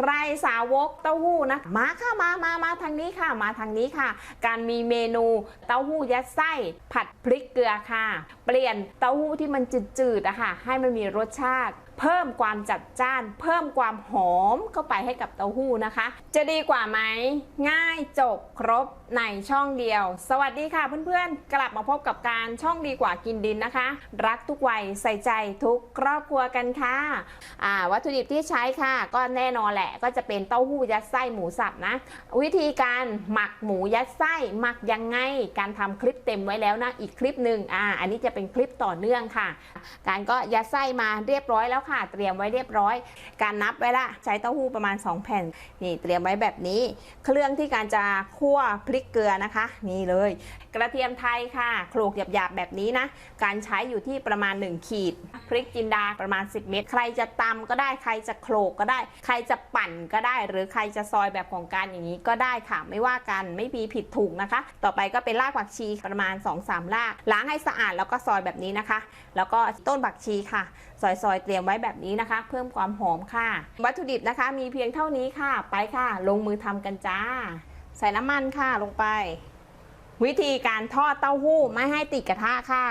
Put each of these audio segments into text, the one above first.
ใครสาวกเต้าหู้นะมาค่ะมามามาทางนี้ค่ะ มาทางนี้ค่ะ การมีเมนูเต้าหู้ยัดไส้ ผัดพริกเกลือค่ะ เปลี่ยนเต้าหู้ที่มันจืดๆอะค่ะให้มันมีรสชาติ เพิ่มความจัดจ้าน เพิ่มความหอมเข้าไปให้กับเต้าหู้นะคะ จะดีกว่าไหมง่ายจบครบในช่องเดียว สวัสดีค่ะเพื่อนๆ กลับมาพบกับการช่องดีกว่ากินดินนะคะ รักทุกวัยใส่ใจทุกครอบครัวกันค่ะอ่าวัตถุดิบที่ใช้ค่ะ ก็แน่นอนแหละก็จะเป็นเต้าหู้ยัดไส้หมูสับนะ วิธีการหมักหมูยัดไส้หมักยังไงการทำคลิปเต็มไว้แล้วนะอีกคลิปหนึ่งอ่าอันนี้จะเป็นคลิปต่อเนื่องค่ะ การก็ยัดไส้มาเรียบร้อยแล้วค่ะ เตรียมไว้เรียบร้อย การนับไว้ละ ใช้เต้าหู้ประมาณ 2 แผ่น นี่เตรียมไว้แบบนี้ เครื่องที่การจะคั่วพริกเกลือนะคะ นี่เลย กระเทียมไทยค่ะโขลกหยาบๆแบบนี้นะ การใช้อยู่ที่ประมาณ 1 ขีด พริกจินดาประมาณ 10 เม็ด ใครจะตำก็ได้ ใครจะโขลกก็ได้ ใครจะปั่นก็ได้ หรือใครจะซอยแบบของการอย่างนี้ก็ได้ค่ะ ไม่ว่ากัน ไม่มีผิดถูกนะคะ ต่อไปก็เป็นรากผักชีประมาณ 2-3ราก ล้างให้สะอาดแล้วก็ซอยแบบนี้นะคะ แล้วก็ต้นผักชีค่ะ ซอยๆ เตรียมไว้แบบนี้นะคะ เพิ่มความหอมค่ะ วัตถุดิบนะคะ มีเพียงเท่านี้ค่ะ ไปค่ะ ลงมือทำกันจ้า ใส่น้ำมันค่ะลงไป วิธีการทอดเต้าหู้ไม่ให้ติดกระทะค่ะ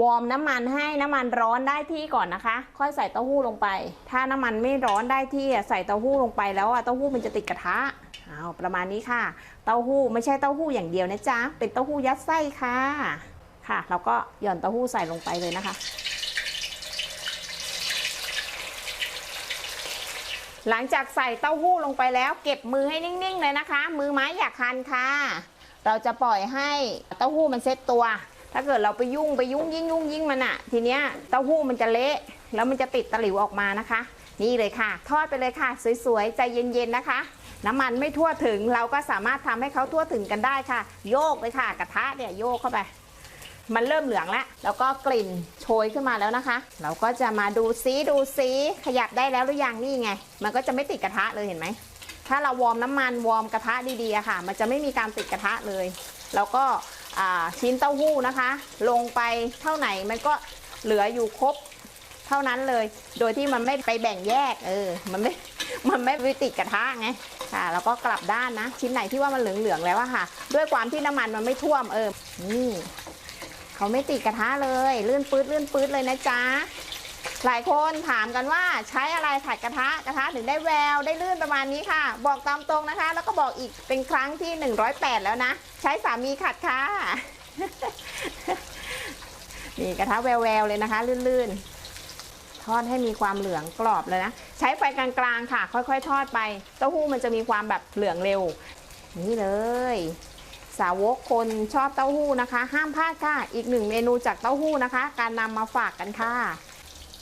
วอร์มน้ำมันให้น้ำมันร้อนได้ที่ก่อนนะคะ ค่อยใส่เต้าหู้ลงไป ถ้าน้ำมันไม่ร้อนได้ที่ใส่เต้าหู้ลงไปแล้วอะเต้าหู้มันจะติดกระทะเอาประมาณนี้ค่ะ เต้าหู้ไม่ใช่เต้าหู้อย่างเดียวนะจ๊ะเป็นเต้าหู้ยัดไส้ค่ะ ค่ะเราก็หย่อนเต้าหู้ใส่ลงไปเลยนะคะ หลังจากใส่เต้าหู้ลงไปแล้ว เก็บมือให้นิ่งๆเลยนะคะ มือไม้อย่าคันค่ะ เราจะปล่อยให้เต้าหู้มันเซ็ตตัว ถ้าเกิดเราไปยุ่งไปยุ่งยิ่งยุ่งยิ่งมันอะทีเนี้ยเต้าหู้มันจะเละแล้วมันจะติดตะหลิวออกมานะคะ นี่เลยค่ะ ทอดไปเลยค่ะ สวยๆใจเย็นๆนะคะ น้ำมันไม่ทั่วถึงเราก็สามารถทำให้เขาทั่วถึงกันได้ค่ะ โยกเลยค่ะ กระทะเนี่ยโยกเข้าไป มันเริ่มเหลืองแล้วแล้วก็กลิ่นโชยขึ้นมาแล้วนะคะ เราก็จะมาดูซีดูซีขยับได้แล้วหรือยังนี่ไง มันก็จะไม่ติดกระทะเลยเห็นไหมถ้าเราวอร์มน้ำมันวอร์มกระทะดีๆค่ะ มันจะไม่มีการติดกระทะเลย แล้วก็ชิ้นเต้าหู้นะคะ ลงไปเท่าไหนมันก็เหลืออยู่ครบเท่านั้นเลย โดยที่มันไม่ไปแบ่งแยก เออ มันไม่ มันไม่ไปติดกระทะไงค่ะแล้วก็กลับด้านนะ ชิ้นไหนที่ว่ามันเหลืองๆแล้วอะค่ะ ด้วยความที่น้ำมันมันไม่ท่วมเออนี่ เขาไม่ติดกระทะเลยลื่นปื๊ดลื่นปื๊ดเลยนะจ๊ะหลายคนถามกันว่าใช้อะไรผัดกระทะกระทะถึงได้แววได้ลื่นประมาณนี้ค่ะ บอกตามตรงนะคะ แล้วก็บอกอีกเป็นครั้งที่ 108 แล้วนะ ใช้สามีขัดค่ะนี่กระทะแววๆเลยนะคะ ลื่นๆ ทอดให้มีความเหลืองกรอบเลยนะ ใช้ไฟกลางๆค่ะ ค่อยๆ ทอดไป เต้าหู้มันจะมีความแบบเหลืองเร็ว นี่เลย สาวกคนชอบเต้าหู้นะคะ ห้ามพลาดค่ะ อีกหนึ่งเมนูจากเต้าหู้นะคะ การนำมาฝากกันค่ะ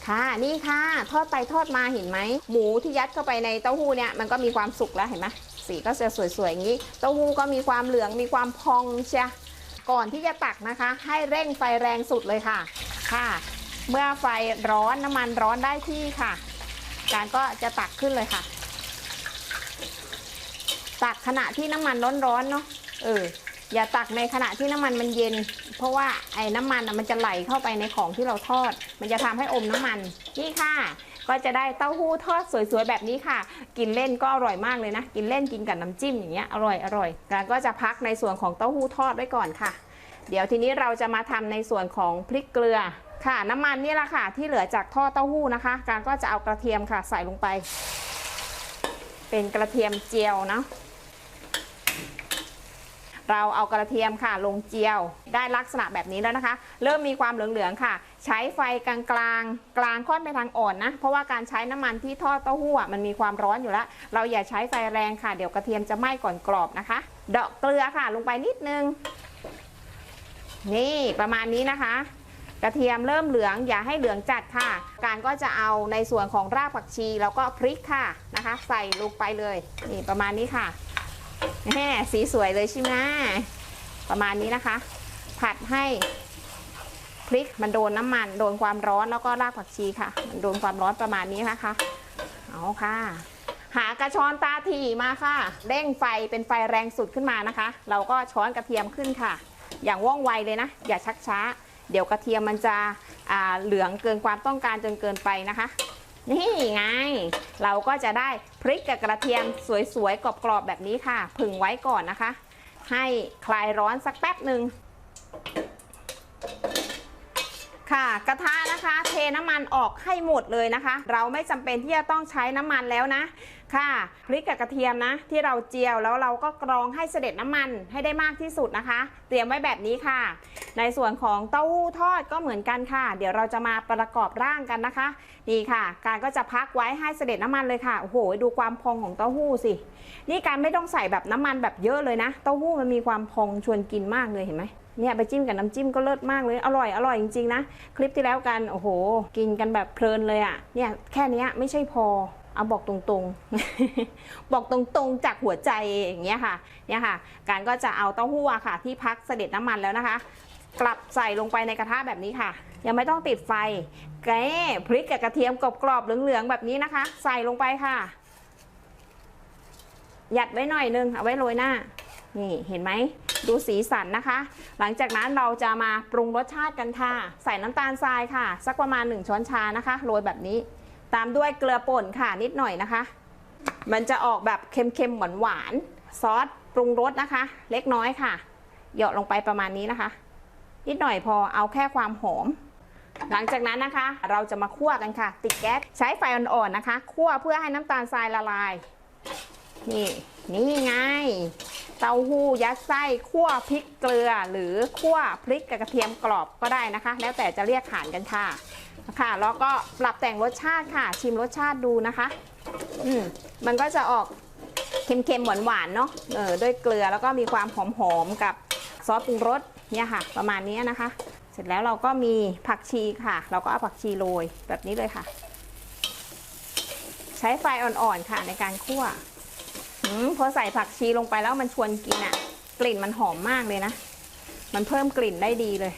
ค่ะนี่ค่ะ ทอดไปทอดมาเห็นไหม หมูที่ยัดเข้าไปในเต้าหู้เนี่ยมันก็มีความสุกแล้วเห็นไหมสีก็จะสวยๆอย่างนี้ เต้าหู้ก็มีความเหลืองมีความพองเชียก่อนที่จะตักนะคะ ให้เร่งไฟแรงสุดเลยค่ะ ค่ะ เมื่อไฟร้อนน้ำมันร้อนได้ที่ค่ะ การก็จะตักขึ้นเลยค่ะ ตักขณะที่น้ำมันร้อนๆเนาะเออ อย่าตักในขณะที่น้ำมันมันเย็น เพราะว่าไอ้น้ำมันมันจะไหลเข้าไปในของที่เราทอด มันจะทำให้อมน้ำมันนี่ค่ะ ก็จะได้เต้าหู้ทอดสวยๆแบบนี้ค่ะ กินเล่นก็อร่อยมากเลยนะ กินเล่นกินกับน้ำจิ้มอย่างเงี้ยอร่อยอร่อยการก็จะพักในส่วนของเต้าหู้ทอดไว้ก่อนค่ะ เดี๋ยวทีนี้เราจะมาทำในส่วนของพริกเกลือค่ะ น้ำมันนี่แหละค่ะ ที่เหลือจากทอดเต้าหู้นะคะ การก็จะเอากระเทียมค่ะใส่ลงไป เป็นกระเทียมเจียวเนาะ เราเอากระเทียมค่ะลงเจียว ได้ลักษณะแบบนี้แล้วนะคะ เริ่มมีความเหลืองๆค่ะ ใช้ไฟกลางๆกลางค่อนไปทางอ่อนนะ เพราะว่าการใช้น้ำมันที่ทอดเต้าหู้มันมีความร้อนอยู่แล้ว เราอย่าใช้ไฟแรงค่ะ เดี๋ยวกระเทียมจะไหม้ก่อนกรอบนะคะ ดอกเกลือค่ะ ลงไปนิดนึง นี่ประมาณนี้นะคะกระเทียมเริ่มเหลืองอย่าให้เหลืองจัดค่ะ การก็จะเอาในส่วนของรากผักชีแล้วก็พริกค่ะนะคะ ใส่ลงไปเลย นี่ประมาณนี้ค่ะ แหมสีสวยเลยใช่ไหมประมาณนี้นะคะ ผัดให้พริกมันโดนน้ำมัน โดนความร้อนแล้วก็รากผักชีค่ะ มันโดนความร้อนประมาณนี้นะคะ เอาค่ะ หากระชอนตาถี่มาค่ะ เร่งไฟเป็นไฟแรงสุดขึ้นมานะคะ เราก็ช้อนกระเทียมขึ้นค่ะ อย่างว่องไวเลยนะ อย่าชักช้า เดี๋ยวกระเทียมมันจะเหลืองเกินความต้องการจนเกินไปนะคะ นี่ไง เราก็จะได้พริกกับกระเทียมสวยๆกรอบๆแบบนี้ค่ะ ผึ่งไว้ก่อนนะคะ ให้คลายร้อนสักแป๊บหนึ่งค่ะกระทะนะคะเทน้ำมันออกให้หมดเลยนะคะ เราไม่จำเป็นที่จะต้องใช้น้ำมันแล้วนะ ค่ะพริกกับกระเทียมนะ ที่เราเจียวแล้วเราก็กรองให้เสด็จน้ำมันให้ได้มากที่สุดนะคะ เตรียมไว้แบบนี้ค่ะ ในส่วนของเต้าหู้ทอดก็เหมือนกันค่ะ เดี๋ยวเราจะมาประกอบร่างกันนะคะ นี่ค่ะ การก็จะพักไว้ให้เสด็จน้ำมันเลยค่ะ โอ้โห ดูความพองของเต้าหู้สิ นี่การไม่ต้องใส่แบบน้ำมันแบบเยอะเลยนะ เต้าหู้มันมีความพองชวนกินมากเลยเห็นไหมเนี่ยไปจิ้มกับน้ำจิ้มก็เลิศมากเลย อร่อยอร่อยจริงๆนะ คลิปที่แล้วกัน โอ้โห กินกันแบบเพลินเลยอะ่ะ เนี่ยแค่นี้ไม่ใช่พอเอาบอกตรงๆ บอกตรงๆ จากหัวใจอย่างเงี้ยค่ะ เนี่ยค่ะ การก็จะเอาเต้าหู้ค่ะ ที่พักเสด็จน้ำมันแล้วนะคะ กลับใส่ลงไปในกระทะแบบนี้ค่ะ ยังไม่ต้องติดไฟแกพริกกับกระเทียมกรอบๆเหลืองๆแบบนี้นะคะ ใส่ลงไปค่ะ หยัดไว้หน่อยนึงเอาไว้โรยหน้า นี่เห็นไหมดูสีสันนะคะ หลังจากนั้นเราจะมาปรุงรสชาติกันค่ะ ใส่น้ำตาลทรายค่ะ สักประมาณ 1 ช้อนชานะคะ โรยแบบนี้ ตามด้วยเกลือป่นค่ะนิดหน่อยนะคะ มันจะออกแบบเค็มๆหวานๆซอสปรุงรสนะคะ เล็กน้อยค่ะ เหยาะลงไปประมาณนี้นะคะ นิดหน่อยพอเอาแค่ความหอม หลังจากนั้นนะคะ เราจะมาคั่วกันค่ะ ติดแก๊สใช้ไฟอ่อนๆนะคะ คั่วเพื่อให้น้ำตาลทรายละลาย นี่ นี่ไง เต้าหู้ยัดไส้คั่วพริกเกลือ หรือคั่วพริกกับกระเทียมกรอบก็ได้นะคะ แล้วแต่จะเรียกขานกันค่ะค่ะแล้วก็ปรับแต่งรสชาติค่ะ ชิมรสชาติดูนะคะ อืมมันก็จะออกเค็มๆหวานๆเนาะเออด้วยเกลือแล้วก็มีความหอมๆกับซอสปรุงรส เนี่ยค่ะ ประมาณนี้นะคะ เสร็จแล้วเราก็มีผักชีค่ะ เราก็เอาผักชีโรยแบบนี้เลยค่ะ ใช้ไฟอ่อนๆค่ะ ในการคั่วอพอใส่ผักชีลงไปแล้วมันชวนกินอะ่ะ กลิ่นมันหอมมากเลยนะ มันเพิ่มกลิ่นได้ดีเลย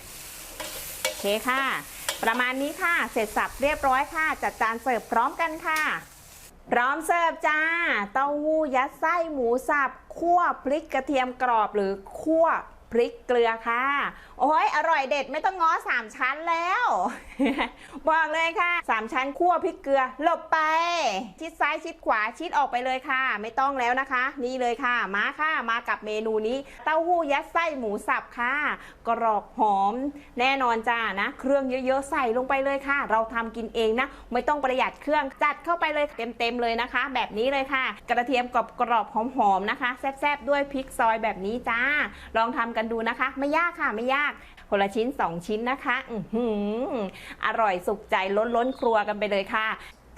โอเคค่ะ ประมาณนี้ค่ะ เสร็จสับเรียบร้อยค่ะ จัดจานเสิร์ฟพร้อมกันค่ะพร้อมเสิร์ฟจ้า เต้าหู้ยัดไส้หมูสับ คั่วพริกกระเทียมกรอบหรือคั่ว พริกเกลือค่ะ โอ้ยอร่อยเด็ดไม่ต้องง้อสามชั้นแล้ว บอกเลยค่ะสามชั้นคั่วพริกเกลือหลบไป ชิดซ้ายชิดขวาชิดออกไปเลยค่ะ ไม่ต้องแล้วนะคะ นี่เลยค่ะ มาค่ะมากับเมนูนี้ เต้าหู้ยัดไส้หมูสับค่ะ กรอบหอม แน่นอนจ้านะ เครื่องเยอะๆใส่ลงไปเลยค่ะ เราทำกินเองนะ ไม่ต้องประหยัดเครื่องจัดเข้าไปเลยเต็มๆเลยนะคะ แบบนี้เลยค่ะ กระเทียมกรอบๆหอมๆนะคะแซ่บๆด้วยพริกซอยแบบนี้จ้า ลองทำกันันดูนะคะ ไม่ยากค่ะไม่ยากคนละชิ้น 2 ชิ้นนะคะอือหืออร่อยสุขใจล้นล้นครัวกันไปเลยค่ะ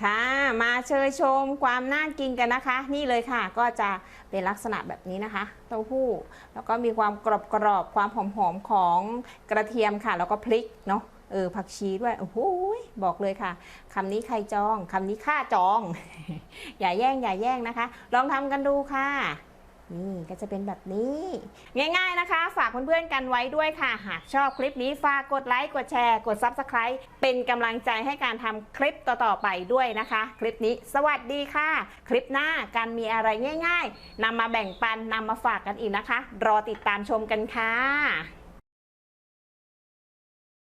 ค่ะ มาเชยชมความน่ากินกันนะคะ นี่เลยค่ะ ก็จะเป็นลักษณะแบบนี้นะคะ เต้าหู้ แล้วก็มีความกรอบกรอบๆความหอมหอมๆของกระเทียมค่ะ แล้วก็พริกเนาะเออผักชีด้วยโอ้โหบอกเลยค่ะคำนี้ใครจองคำนี้ข้าจอง อย่าแย่งอย่าแย่งนะคะ ลองทำกันดูค่ะ นี่ก็จะเป็นแบบนี้ ง่ายๆนะคะ ฝากเพื่อนๆกันไว้ด้วยค่ะ หากชอบคลิปนี้ฝากกดไลค์ กดแชร์ กด Subscribe เป็นกำลังใจให้การทำคลิปต่อๆไปด้วยนะคะ คลิปนี้สวัสดีค่ะ คลิปหน้าการมีอะไรง่าย ๆนำมาแบ่งปันนำมาฝากกันอีกนะคะ รอติดตามชมกันค่ะ